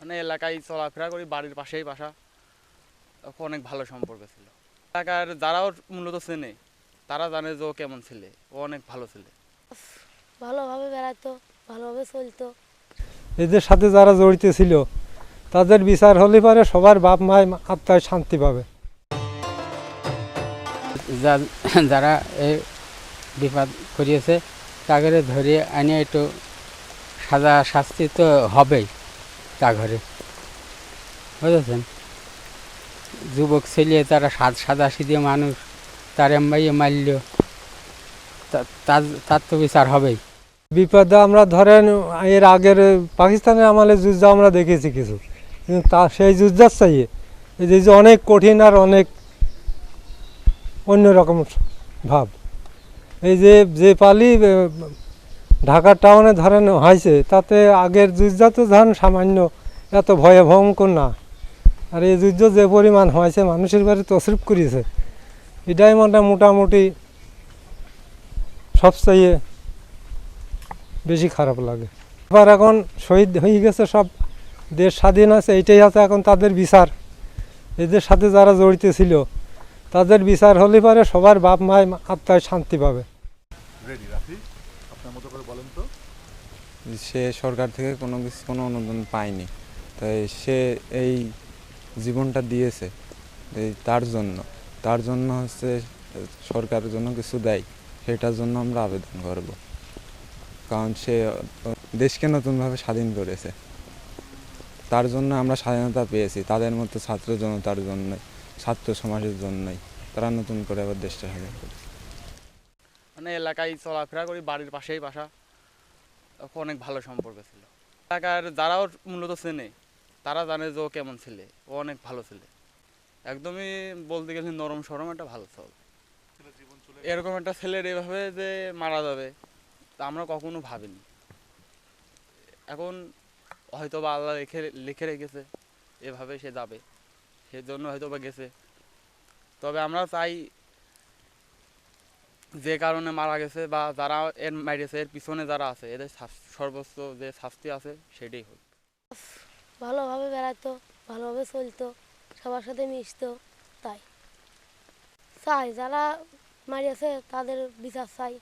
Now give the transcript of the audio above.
মানে এলাকায় চলাফেরা করি বাড়ির পাশেই বাসা। তখন অনেক ভালো সম্পর্ক ছিল। এলাকার যারাও মূলত চেনে তারা জানে যে ও কেমন ছেলে ও অনেক ভালো ছেলে। ভালোভাবে বেড়াতো ভালোভাবে চলতো। এদের সাথে যারা জড়িত ছিল তাদের বিচার হলে পারে সবার বাপ মায় আত্মায় শান্তি পাবে। যারা এই বিপদ করিয়েছে তাকে ধরে আনিয়ে একটু সাজা শাস্তি তো হবেই। তা ঘরে বুঝেছেন? যুবক ছেলে তারা সাদ সাদা সিধে মানুষ, তার এমবাইয়ে মারল। তার তো বিচার হবেই। বিপদে আমরা ধরেন, এর আগের পাকিস্তানের আমলে যুদ্ধ আমরা দেখেছি কিছু। কিন্তু তা, সেই যুদ্ধার চাইয়ে এই যে অনেক কঠিন আর অনেক অন্যরকম ভাব। এই যে যে পালি ঢাকা টাউনে ধরেন হয়েছে, তাতে আগের যুদ্ধ তো ধরেন সামান্য, এত ভয়ে ভয়ঙ্কর না। আর এই যুদ্ধ যে পরিমাণ হয়েছে, মানুষের বাড়ি তসরিফ করিয়েছে। এটাই মোটা মোটামুটি সবচেয়ে বেশি খারাপ লাগে। এবার এখন শহীদ হয়ে গেছে সব, দেশ স্বাধীন আছে এইটাই আছে এখন তাদের বিচার। এদের সাথে যারা জড়িত ছিল, তাদের বিচার হলে পারে সবার বাপ মায় আত্মায় শান্তি পাবে রেডি রাফি আপনার মতো করে বলেন তো সে সরকার থেকে কোনো কিছু, কোনো অনুদান পায়নি। তাই সে এই জীবনটা দিয়েছে তার জন্য। তার জন্য হচ্ছে সরকারের জন্য কিছু দেয়, সেটার জন্য আমরা আবেদন করব। কারণ সে দেশকে নতুনভাবে স্বাধীন করেছে। তার জন্য আমরা স্বাধীনতা পেয়েছি, তাদের মতো ছাত্র জনতার জন্যই ছাত্র সমাজের জন্যই। তারা নতুন করে আবার দেশটা স্বাধীন করেছে। মানে এলাকায় চলাফেরা করি, বাড়ির পাশেই বাসা। অনেক ভালো সম্পর্ক ছিল। এলাকার যারাও মূলত চেনে, তারা জানে যে ও কেমন ছেলে, ও অনেক ভালো ছেলে। একদমই বলতে গেলে নরম সরম একটা ভালো ছেলে। এরকম একটা ছেলের এভাবে যে মারা যাবে, তা আমরা কখনো ভাবিনি। এখন হয়তো বা আল্লাহ লিখে লিখে রেখেছে, এভাবে সে যাবে, সেজন্য হয়তো বা গেছে। তবে আমরা চাই যে কারণে মারা গেছে বা যারা এর মারিয়েছে এর পিছনে যারা আছে, এদের সর্বোচ্চ যে শাস্তি আছে, সেটাই হোক। ভালোভাবে বেড়াতো ভালোভাবে চলতো, সবার সাথে মিশতো, তাই। চাই, যারা মারিয়েছে, তাদের বিচার চাই।